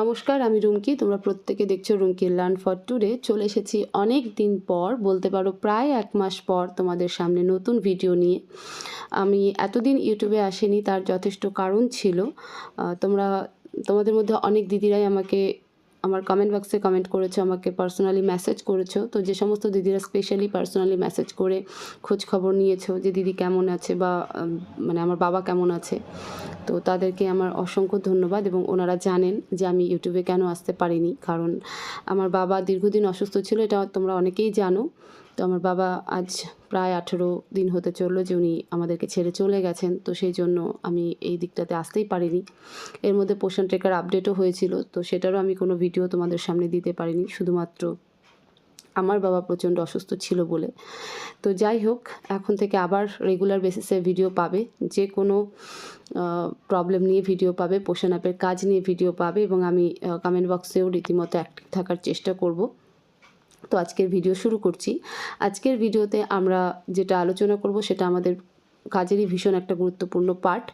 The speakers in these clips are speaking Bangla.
নমস্কার, আমি রুমকি। তোমরা প্রত্যেকে দেখছ রুমকি লার্ন ফর টুডে চলে এসেছি অনেক দিন পর, বলতে পারো প্রায় এক মাস পর তোমাদের সামনে নতুন ভিডিও নিয়ে। আমি এতদিন ইউটিউবে আসেনি, তার যথেষ্ট কারণ ছিল। তোমরা, তোমাদের মধ্যে অনেক দিদিরাই আমাকে আমার কমেন্ট বক্সে কমেন্ট করেছ, আমাকে পার্সোনালি মেসেজ করেছ। তো যে সমস্ত দিদিরা স্পেশালি পার্সোনালি মেসেজ করে খোঁজ খবর নিয়েছো যে দিদি কেমন আছে বা মানে আমার বাবা কেমন আছে, তো তাদেরকে আমার অসংখ্য ধন্যবাদ এবং ওনারা জানেন যে আমি ইউটিউবে কেন আসতে পারিনি। কারণ আমার বাবা দীর্ঘদিন অসুস্থ ছিল, এটা তোমরা অনেকেই জানো। তো আমার বাবা আজ প্রায় আঠেরো দিন হতে চলল যে উনি আমাদেরকে ছেড়ে চলে গেছেন। তো সেই জন্য আমি এই দিকটাতে আসতেই পারিনি। এর মধ্যে পোষণ ট্রেকার আপডেটও হয়েছিল, তো সেটারও আমি কোনো ভিডিও তোমাদের সামনে দিতে পারিনি। শুধুমাত্র আমার বাবা প্রচণ্ড অসুস্থ ছিল বলে। তো যাই হোক, এখন থেকে আবার রেগুলার বেসিসে ভিডিও পাবে। যে কোনো প্রবলেম নিয়ে ভিডিও পাবে পোষণ অ্যাপের কাজ নিয়ে ভিডিও পাবে এবং আমি কমেন্ট বক্সেও রীতিমতো অ্যাক্টিভ থাকার চেষ্টা করব। তো আজকের ভিডিও শুরু করছি। আজকের ভিডিওতে আমরা যেটা আলোচনা করব সেটা আমাদের কাজেরই ভীষণ একটা গুরুত্বপূর্ণ পার্ট।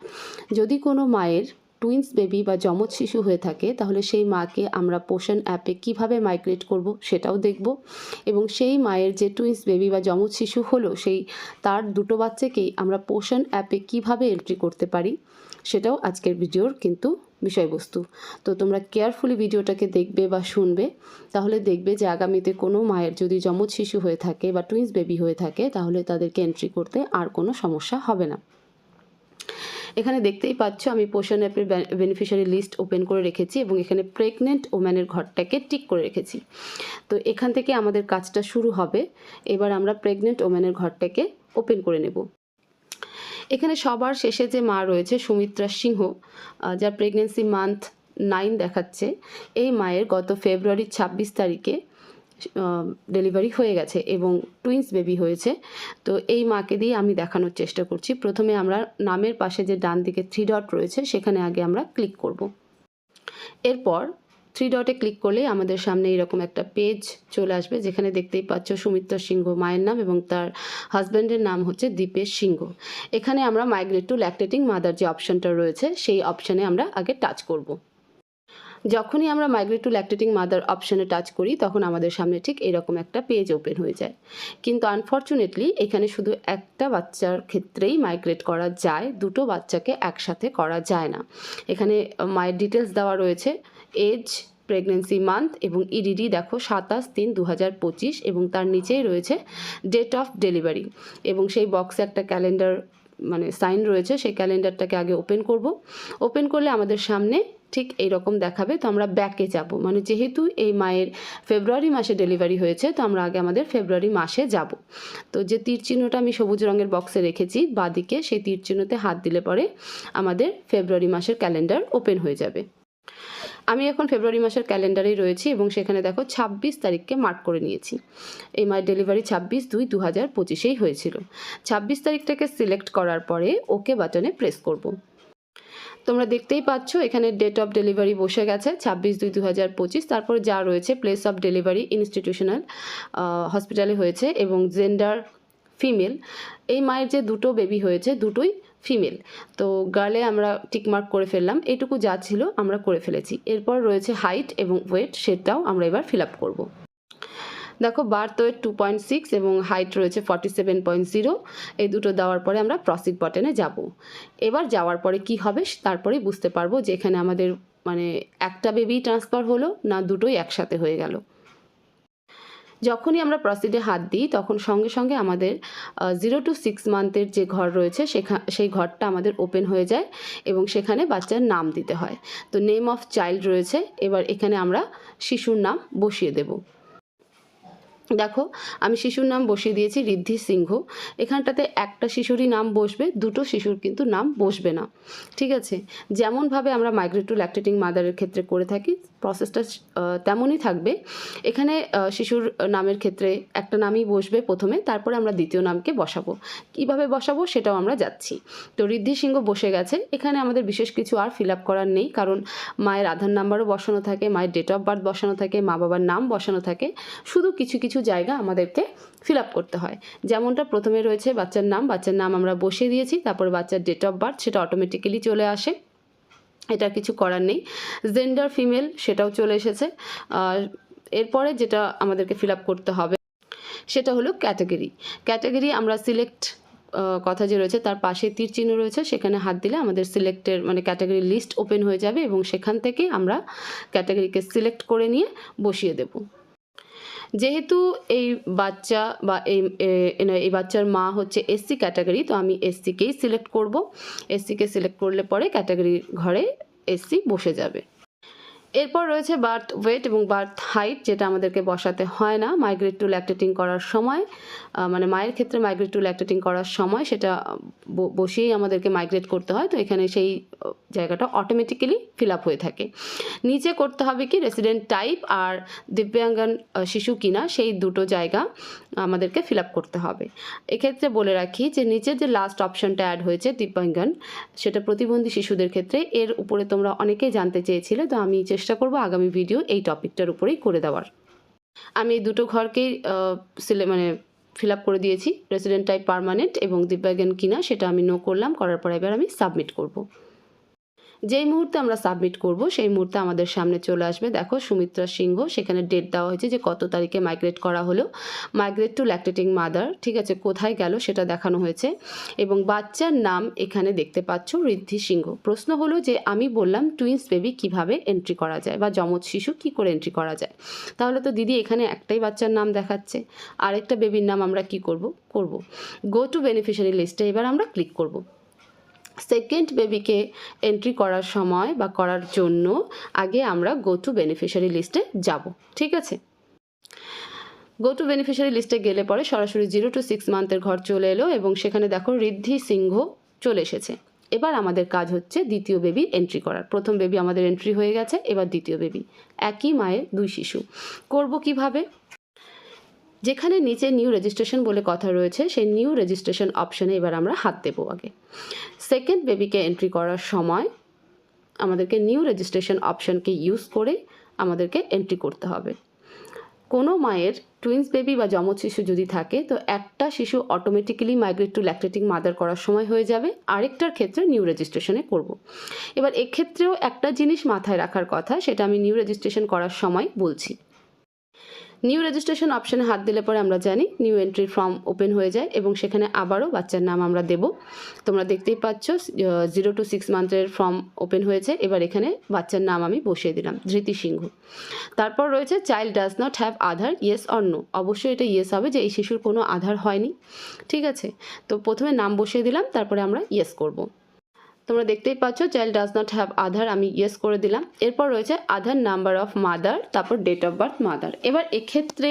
যদি কোনো মায়ের টুইন্স বেবি বা যমজ শিশু হয়ে থাকে, তাহলে সেই মাকে আমরা পোষণ অ্যাপে কীভাবে মাইগ্রেট করব সেটাও দেখব এবং সেই মায়ের যে টুইন্স বেবি বা যমজ শিশু হলো, সেই তার দুটো বাচ্চাকেই আমরা পোষণ অ্যাপে কীভাবে এন্ট্রি করতে পারি, সেটাও আজকের ভিডিওর কিন্তু বিষয়বস্তু। তো তোমরা কেয়ারফুলি ভিডিওটাকে দেখবে বা শুনবে, তাহলে দেখবে যে আগামীতে কোনো মায়ের যদি যমজ শিশু হয়ে থাকে বা টুইন্স বেবি হয়ে থাকে, তাহলে তাদেরকে এন্ট্রি করতে আর কোনো সমস্যা হবে না। এখানে দেখতেই পাচ্ছ, আমি পোষণ অ্যাপের বেনিফিশিয়ারি লিস্ট ওপেন করে রেখেছি এবং এখানে প্রেগনেন্ট ওম্যানের ঘরটাকে টিক করে রেখেছি। তো এখান থেকে আমাদের কাজটা শুরু হবে। এবার আমরা প্রেগনেন্ট ওম্যানের ঘরটাকে ওপেন করে নেব। এখানে সবার শেষে যে মা রয়েছে সুমিত্রা সিংহ যার প্রেগনেন্সি মান্থ নাইন দেখাচ্ছে, এই মায়ের গত ফেব্রুয়ারির ছাব্বিশ তারিখে ডেলিভারি হয়ে গেছে এবং টুইন্স বেবি হয়েছে। তো এই মাকে দিয়ে আমি দেখানোর চেষ্টা করছি। প্রথমে আমরা নামের পাশে যে ডান দিকে থ্রি ডট রয়েছে, সেখানে আগে আমরা ক্লিক করব। এরপর থ্রি ডটে ক্লিক করলে আমাদের সামনে এরকম একটা পেজ চলে আসবে, যেখানে দেখতেই পাচ্ছ সুমিত্রা সিংহ মায়ের নাম এবং তার হাজব্যান্ডের নাম হচ্ছে দীপেশ সিংহ। এখানে আমরা মাইগ্রেট টু ল্যাকটেটিং মাদার যে অপশনটা রয়েছে, সেই অপশানে আমরা আগে টাচ করব। যখনই আমরা মাইগ্রেট টু ল্যাকটেটিং মাদার অপশানে টাচ করি, তখন আমাদের সামনে ঠিক এরকম একটা পেজ ওপেন হয়ে যায়। কিন্তু আনফর্চুনেটলি এখানে শুধু একটা বাচ্চার ক্ষেত্রেই মাইগ্রেট করা যায়, দুটো বাচ্চাকে একসাথে করা যায় না। এখানে মায়ের ডিটেলস দেওয়া রয়েছে এজ প্রেগনেন্সি মান্থ এবং ইডিডি দেখো সাতাশ তিন দু পঁচিশ এবং তার নিচেই রয়েছে ডেট অফ ডেলিভারি এবং সেই বক্সে একটা ক্যালেন্ডার মানে সাইন রয়েছে, সেই ক্যালেন্ডারটাকে আগে ওপেন করব। ওপেন করলে আমাদের সামনে ঠিক এই রকম দেখাবে, তো আমরা ব্যাকে যাব। মানে যেহেতু এই মায়ের ফেব্রুয়ারি মাসে ডেলিভারি হয়েছে, তো আমরা আগে আমাদের ফেব্রুয়ারি মাসে যাব। তো যে তীর চিহ্নটা আমি সবুজ রঙের বক্সে রেখেছি, বাদিকে সেই তীর চিহ্নতে হাত দিলে পরে আমাদের ফেব্রুয়ারি মাসের ক্যালেন্ডার ওপেন হয়ে যাবে। আমি এখন ফেব্রুয়ারি মাসের ক্যালেন্ডারেই রয়েছি এবং সেখানে দেখো ছাব্বিশ তারিখকে মার্ক করে নিয়েছি। এই মায়ের ডেলিভারি ছাব্বিশ দুই দু হাজার পঁচিশেই হয়েছিল। ছাব্বিশ তারিখটাকে সিলেক্ট করার পরে ওকে বাটনে প্রেস করব। তোমরা দেখতেই পাচ্ছ, এখানে ডেট অফ ডেলিভারি বসে গেছে, ছাব্বিশ দুই দু হাজার পঁচিশ। তারপর যা রয়েছে প্লেস অফ ডেলিভারি ইনস্টিটিউশনাল হসপিটালে হয়েছে এবং জেন্ডার ফিমেল এই মায়ের যে দুটো বেবি হয়েছে, দুটোই ফিমেল তো গার্লে আমরা টিকমার্ক করে ফেললাম এটুকু যা ছিল আমরা করে ফেলেছি। এরপর রয়েছে হাইট এবং ওয়েট সেটাও আমরা এবার ফিল আপ করব। দেখো birth weight two point six এবং হাইট রয়েছে ফর্টি সেভেন পয়েন্ট জিরো এই দুটো দেওয়ার পরে আমরা প্রসিড বাটনে যাব। এবার যাওয়ার পরে কি হবে তারপরেই বুঝতে পারব যে এখানে আমাদের মানে একটা বেবি ট্রান্সফার হলো না দুটোই একসাথে হয়ে গেল। যখনই আমরা প্রসিডে হাত দিই, তখন সঙ্গে সঙ্গে আমাদের জিরো টু সিক্স মান্থের যে ঘর রয়েছে সেই ঘরটা আমাদের ওপেন হয়ে যায় এবং সেখানে বাচ্চার নাম দিতে হয়। তো নেম অফ চাইল্ড রয়েছে, এবার এখানে আমরা শিশুর নাম বসিয়ে দেবো। দেখো, আমি শিশুর নাম বসিয়ে দিয়েছি ঋদ্ধি সিংহ। এখানটাতে একটা শিশুরই নাম বসবে, দুটো শিশুর কিন্তু নাম বসবে না। ঠিক আছে? যেমনভাবে আমরা মাইগ্রেট টু ল্যাকটেটিং মাদারের ক্ষেত্রে করে থাকি প্রসেসটা তেমনই থাকবে। এখানে শিশুর নামের ক্ষেত্রে একটা নামই বসবে প্রথমে, তারপরে আমরা দ্বিতীয় নামকে বসাবো। কীভাবে বসাবো সেটাও আমরা যাচ্ছি। তো ঋদ্ধি সিংহ বসে গেছে। এখানে আমাদের বিশেষ কিছু আর ফিল আপ করার নেই, কারণ মায়ের আধার নাম্বারও বসানো থাকে, মায়ের ডেট অফ বার্থ বসানো থাকে, মা বাবার নাম বসানো থাকে। শুধু কিছু কিছু জায়গা আমাদেরকে ফিল আপ করতে হয়। যেমনটা প্রথমে রয়েছে বাচ্চার নাম বাচ্চার নাম আমরা বসিয়ে দিয়েছি, তারপর বাচ্চার ডেট অফ বার্থ সেটা অটোমেটিক্যালি চলে আসে। এটা কিছু করার নেই। জেন্ডার ফিমেল সেটাও চলে এসেছে। আর এরপরে যেটা আমাদেরকে ফিল করতে হবে, সেটা হলো ক্যাটাগরি ক্যাটাগরি আমরা সিলেক্ট কথা যে রয়েছে, তার পাশে তীর চিহ্ন রয়েছে, সেখানে হাত দিলে আমাদের সিলেক্টের মানে ক্যাটাগরি লিস্ট ওপেন হয়ে যাবে এবং সেখান থেকে আমরা ক্যাটাগরিকে সিলেক্ট করে নিয়ে বসিয়ে দেব। যেহেতু এই বাচ্চা বা এই এই বাচ্চার মা হচ্ছে এসসি ক্যাটাগরি তো আমি এসসিকেই সিলেক্ট করব। এসসিকে সিলেক্ট করলে পরে ক্যাটাগরির ঘরে এসসি বসে যাবে। এরপর রয়েছে বার্থ ওয়েট এবং বার্থ হাইট, যেটা আমাদেরকে বসাতে হয় না। মাইগ্রেট টু ল্যাকটেটিং করার সময় মানে মায়ের ক্ষেত্রে মাইগ্রেট টু ল্যাকটেটিং করার সময় সেটা বসিয়েই আমাদেরকে মাইগ্রেট করতে হয়। তো এখানে সেই জায়গাটা অটোমেটিক্যালি ফিল আপ হয়ে থাকে। নিচে করতে হবে কি? রেসিডেন্ট টাইপ আর দিব্যাঙ্গন শিশু কিনা, সেই দুটো জায়গা আমাদেরকে ফিল আপ করতে হবে। এক্ষেত্রে বলে রাখি যে নিচের যে লাস্ট অপশনটা অ্যাড হয়েছে, দিব্যাঙ্গন, সেটা প্রতিবন্ধী শিশুদের ক্ষেত্রে, এর উপরে তোমরা অনেকেই জানতে চেয়েছিলে, তো আমি চেষ্টা করব আগামী ভিডিও এই টপিকটার উপরেই করে দেওয়ার। আমি এই দুটো ঘরকেই সিলে মানে ফিল করে দিয়েছি রেসিডেন্ট টাইপ পারমানেন্ট এবং দিব্যাগান কিনা সেটা আমি নো করলাম, করার পর এবার আমি সাবমিট করব। যেই মুহূর্তে আমরা সাবমিট করব, সেই মুহূর্তে আমাদের সামনে চলে আসবে, দেখো সুমিত্রা সিংহ, সেখানে ডেট দেওয়া হয়েছে যে কত তারিখে মাইগ্রেট করা হলো। মাইগ্রেট টু ল্যাকটেটিং মাদার ঠিক আছে, কোথায় গেল সেটা দেখানো হয়েছে। এবং বাচ্চার নাম এখানে দেখতে পাচ্ছ, ঋদ্ধি সিংহ। প্রশ্ন হলো যে আমি বললাম টুইন্স বেবি কীভাবে এন্ট্রি করা যায় বা যমজ শিশু কি করে এন্ট্রি করা যায়। তাহলে তো দিদি এখানে একটাই বাচ্চার নাম দেখাচ্ছে, আরেকটা বেবির নাম আমরা কি করব? করব। গো টু বেনিফিশিয়ারি লিস্টে এবার আমরা ক্লিক করব। সেকেন্ড বেবিকে এন্ট্রি করার সময় বা করার জন্য আগে আমরা গো টু বেনিফিশিয়ারি লিস্টে যাব, ঠিক আছে? গো টু বেনিফিশিয়ারি লিস্টে গেলে পরে সরাসরি জিরো টু সিক্স মান্থের ঘর চলে এলো এবং সেখানে দেখো ঋদ্ধি সিংহ চলে এসেছে। এবার আমাদের কাজ হচ্ছে দ্বিতীয় বেবির এন্ট্রি করার। প্রথম বেবি আমাদের এন্ট্রি হয়ে গেছে, এবার দ্বিতীয় বেবি একই মায়ের দুই শিশু। করব কীভাবে? যেখানে নিচে নিউ রেজিস্ট্রেশন বলে কথা রয়েছে, সেই নিউ রেজিস্ট্রেশন অপশনে এবার আমরা হাত দেবো আগে। সেকেন্ড বেবিকে এন্ট্রি করার সময় আমাদেরকে নিউ রেজিস্ট্রেশন অপশনকে ইউজ করে আমাদেরকে এন্ট্রি করতে হবে। কোনো মায়ের টুইন্স বেবি বা যমজ শিশু যদি থাকে, তো একটা শিশু automatically migrate to lactating mother করার সময় হয়ে যাবে। আরেকটার ক্ষেত্রে নিউ রেজিস্ট্রেশনে করব। এবার এক্ষেত্রেও একটা জিনিস মাথায় রাখার কথা, সেটা আমি নিউ রেজিস্ট্রেশন করার সময় বলছি। নিউ রেজিস্ট্রেশন অপশানে হাত দিলে পরে আমরা জানি নিউ এন্ট্রি ফর্ম ওপেন হয়ে যায় এবং সেখানে আবারও বাচ্চার নাম আমরা দেব। তোমরা দেখতেই পাচ্ছ জিরো টু সিক্স মান্থের ফর্ম ওপেন হয়েছে। এবার এখানে বাচ্চার নাম আমি বসিয়ে দিলাম, ধৃতি সিংহ। তারপর রয়েছে child does not have Aadhaar yes or no অবশ্যই এটা ইয়েস হবে যে এই শিশুর কোনো আধার হয়নি। ঠিক আছে? তো প্রথমে নাম বসিয়ে দিলাম, তারপরে আমরা ইয়েস করব। তোমরা দেখতেই পাচ্ছ child does not have Aadhaar আমি ইয়েস করে দিলাম। এরপর রয়েছে আধার নাম্বার অফ মাদার তারপর ডেট অফ বার্থ মাদার এবার এক্ষেত্রে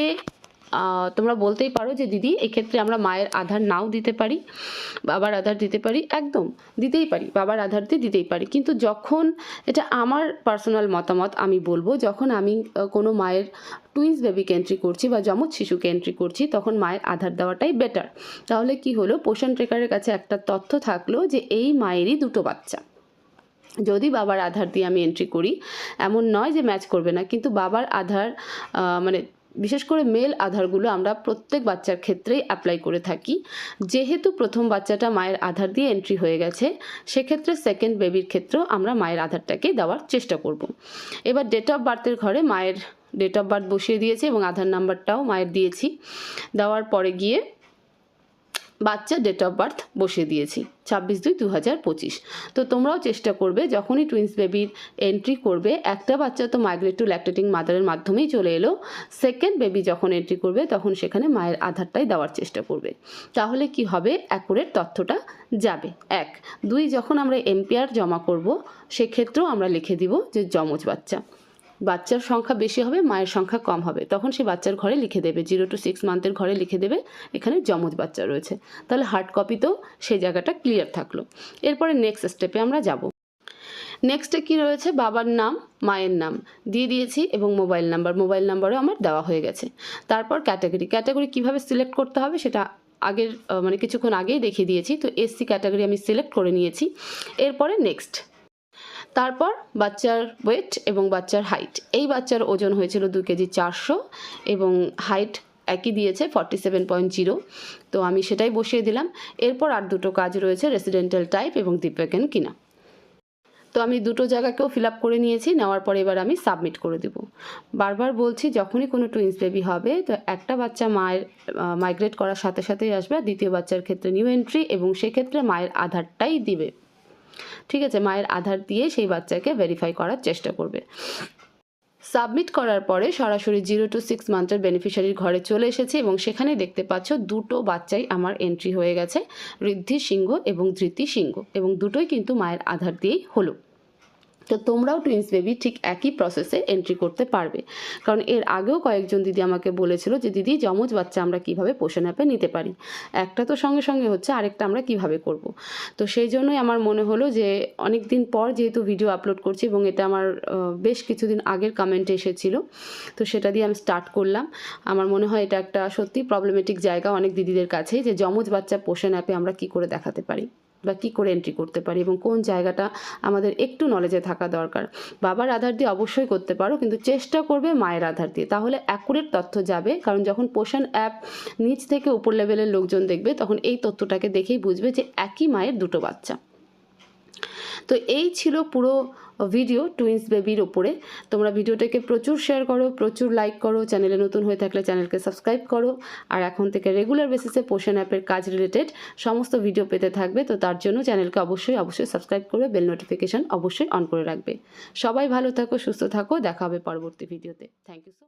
তোমরা বলতেই পারো যে দিদি, এক্ষেত্রে আমরা মায়ের আধার নাও দিতে পারি, বাবার আধার দিতে পারি, একদম দিতেই পারি, বাবার আধার দিয়ে দিতেই পারি। কিন্তু যখন এটা আমার পার্সোনাল মতামত, আমি বলব, যখন আমি কোনো মায়ের টুইন্স বেবিকে এন্ট্রি করছি বা যমজ শিশুকে এন্ট্রি করছি, তখন মায়ের আধার দেওয়াটাই বেটার তাহলে কি হলো? পোষণ ট্রেকারের কাছে একটা তথ্য থাকল যে এই মায়েরই দুটো বাচ্চা। যদি বাবার আধার দিয়ে আমি এন্ট্রি করি, এমন নয় যে ম্যাচ করবে না, কিন্তু বাবার আধার মানে বিশেষ করে মেল আধারগুলো আমরা প্রত্যেক বাচ্চার ক্ষেত্রেই অ্যাপ্লাই করে থাকি। যেহেতু প্রথম বাচ্চাটা মায়ের আধার দিয়ে এন্ট্রি হয়ে গেছে, সেক্ষেত্রে সেকেন্ড বেবির ক্ষেত্রেও আমরা মায়ের আধারটাকে দেওয়ার চেষ্টা করব। এবার ডেট অফ বার্থের ঘরে মায়ের ডেট অফ বার্থ বসিয়ে দিয়েছি এবং আধার নাম্বারটাও মায়ের দিয়েছি। দেওয়ার পরে গিয়ে বাচ্চা ডেট অফ বার্থ বসিয়ে দিয়েছি, ছাব্বিশ দুই দু হাজার পঁচিশ। তো তোমরাও চেষ্টা করবে, যখনই টুইন্স বেবির এন্ট্রি করবে, একটা বাচ্চা তো মাইগ্রেট টু ল্যাকটেটিং মাদারের মাধ্যমেই চলে এলো সেকেন্ড বেবি যখন এন্ট্রি করবে, তখন সেখানে মায়ের আধারটাই দেওয়ার চেষ্টা করবে। তাহলে কি হবে? অ্যাকুরেট তথ্যটা যাবে। এক, দুই, যখন আমরা এমপিআর জমা করব, সেক্ষেত্রেও আমরা লিখে দিব যে যমজ বাচ্চা। বাচ্চার সংখ্যা বেশি হবে, মায়ের সংখ্যা কম হবে। তখন সে বাচ্চার ঘরে লিখে দেবে জিরো টু সিক্স মান্থের ঘরে লিখে দেবে, এখানে যমজ বাচ্চা রয়েছে। তাহলে হার্ড কপিতেও সেই জায়গাটা ক্লিয়ার থাকল। এরপরে নেক্সট স্টেপে আমরা যাব। নেক্সটে কি রয়েছে? বাবার নাম, মায়ের নাম। দিয়ে দিয়েছি এবং মোবাইল নাম্বার মোবাইল নাম্বারও আমার দেওয়া হয়ে গেছে। তারপর ক্যাটাগরি ক্যাটাগরি কীভাবে সিলেক্ট করতে হবে সেটা আগের মানে কিছুক্ষণ আগেই দেখিয়ে দিয়েছি। তো এসসি ক্যাটাগরি আমি সিলেক্ট করে নিয়েছি। এরপরে নেক্সট তারপর বাচ্চার ওয়েট এবং বাচ্চার হাইট এই বাচ্চার ওজন হয়েছিল দু কেজি চারশো এবং হাইট একই দিয়েছে ফর্টি সেভেন পয়েন্ট জিরো তো আমি সেটাই বসিয়ে দিলাম। এরপর আর দুটো কাজ রয়েছে রেসিডেন্টাল টাইপ এবং দিব্যাকেন কিনা। তো আমি দুটো জায়গাকেও ফিল আপ করে নিয়েছি, নেওয়ার পর এবার আমি সাবমিট করে দেব। বারবার বলছি, যখনই কোনো টুইন্স বেবি হবে, তো একটা বাচ্চা মায়ের মাইগ্রেট করার সাথে সাথেই আসবে। দ্বিতীয় বাচ্চার ক্ষেত্রে নিউ এন্ট্রি এবং সেক্ষেত্রে মায়ের আধারটাই দিবে। ঠিক আছে, মায়ের আধার দিয়ে সেই বাচ্চাকে ভেরিফাই করার চেষ্টা করবে। সাবমিট করার পরে সরাসরি জিরো টু সিক্স মান্থের বেনিফিশিয়ারির ঘরে চলে এসেছে এবং সেখানে দেখতে পাচ্ছ দুটো বাচ্চাই আমার এন্ট্রি হয়ে গেছে, ঋদ্ধি সিংহ এবং ধৃতি সিংহ এবং দুটোই কিন্তু মায়ের আধার দিয়েই হলো। তো তোমরাও টুইন্স বেবি ঠিক একই প্রসেসে এন্ট্রি করতে পারবে। কারণ এর আগেও কয়েকজন দিদি আমাকে বলেছিল যে, দিদি, যমজ বাচ্চা আমরা কীভাবে পোষণ অ্যাপে নিতে পারি? একটা তো সঙ্গে সঙ্গে হচ্ছে, আরেকটা আমরা কীভাবে করব? তো সেই জন্যই আমার মনে হলো যে অনেক দিন পর যেহেতু ভিডিও আপলোড করছি এবং এটা আমার বেশ কিছুদিন আগের কমেন্টে এসেছিল, তো সেটা দিয়ে আমি স্টার্ট করলাম। আমার মনে হয় এটা একটা সত্যি প্রবলেমেটিক জায়গা অনেক দিদিদের কাছে যে, যমজ বাচ্চা পোষণ অ্যাপে আমরা কি করে দেখাতে পারি। বা কী করে এন্ট্রি করতে পারি এবং কোন জায়গাটা আমাদের একটু নলেজে থাকা দরকার? বাবার আধার দিয়ে অবশ্যই করতে পারো, কিন্তু চেষ্টা করবে মায়ের আধার দিয়ে। তাহলে অ্যাকুরেট তথ্য যাবে, কারণ যখন পোষণ অ্যাপ নিচ থেকে উপর লেভেলের লোকজন দেখবে, তখন এই তথ্যটাকে দেখেই বুঝবে যে একই মায়ের দুটো বাচ্চা। তো এই ছিল পুরো ভিডিও টুইন্স বেবির ওপরে। তোমরা ভিডিওটাকে প্রচুর শেয়ার করো, প্রচুর লাইক করো চ্যানেলে নতুন হয়ে থাকলে চ্যানেলকে সাবস্ক্রাইব করো। আর এখন থেকে রেগুলার বেসিসে পোষণ অ্যাপের কাজ রিলেটেড সমস্ত ভিডিও পেতে থাকবে, তো তার জন্য চ্যানেলকে অবশ্যই অবশ্যই সাবস্ক্রাইব করবে বেল নোটিফিকেশন অবশ্যই অন করে রাখবে। সবাই ভালো থাকো, সুস্থ থাকো, দেখা হবে পরবর্তী ভিডিওতে থ্যাংক ইউ সো